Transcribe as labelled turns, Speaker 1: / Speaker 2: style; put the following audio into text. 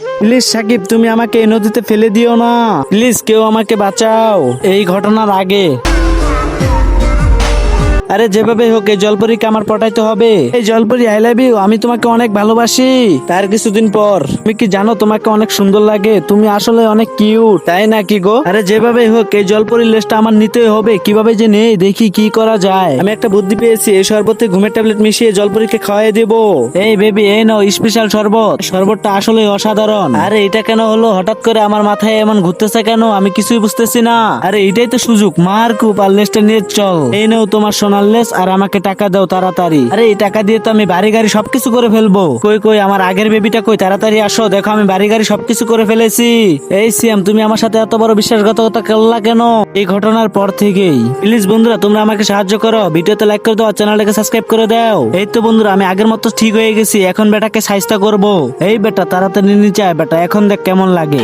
Speaker 1: Please Shakib, তুমি আমাকে এই নদীতে ফেলে দিও না। প্লিজ কেউ আমাকে বাঁচাও। এই ঘটনার আগে। আরে যেভাবে হোক, এই জলপরীকে আমার পটাইতে হবে। এই জলপরি আই লাভ ইউ আমি তোমাকে অনেক ভালোবাসি। তার কিছুদিন পর, তুমি কি জানো, তোমাকে অনেক সুন্দর লাগে? তুমি আসলে অনেক কিউট তাই না কি গো? আরে যেভাবে হোক, এই জলপরির লেসটা আমার নিতে হবে। কীভাবে যে নেই, দেখি কি করা যায়। আমি একটা বুদ্ধি পেয়েছি, এই শরবতে ঘুমের ট্যাবলেট মিশিয়ে জলপরীকে খাওয়াই দেব। এই বেবি এই নাও স্পেশাল শরবত। শরবতটা আসলে অসাধারণ। আরে, এটা কেন হলো? হঠাৎ করে আমার মাথায় এমন ঘুরতেছে কেন? আমি কিছুই বুঝতেছি না। আরে, এটাই তো সুযোগ। মার কুপ আর লেসটা নিয়ে চল। এই নাও তোমার সোনার লেস আর আমাকে টাকা দাও তাড়াতাড়ি। আরে, এই টাকা দিয়ে তো আমি বাড়ি গাড়ি সবকিছু করে ফেলব। কই কই, আমার আগের বেবিটা কই? তাড়াতাড়ি আসো, দেখো আমি বাড়ি গাড়ি সবকিছু করে ফেলেছি। এই সিএম তুমি আমার সাথে এত বড় বিশ্বাসঘাতকতা করলা কেন? এই ঘটনার পর থেকেই। প্লিজ বন্ধুরা, তোমরা আমাকে সাহায্য করো। ভিডিওতে লাইক করে দাও চ্যানেলটাকে সাবস্ক্রাইব করে দাও। এই তো বন্ধুরা, আমি আগের মতো ঠিক হয়ে গেছি। এখন বেটাকে সাইজটা করব। এই বেটা, তাড়াতাড়ি নিচে বেটা। এখন দেখ কেমন লাগে।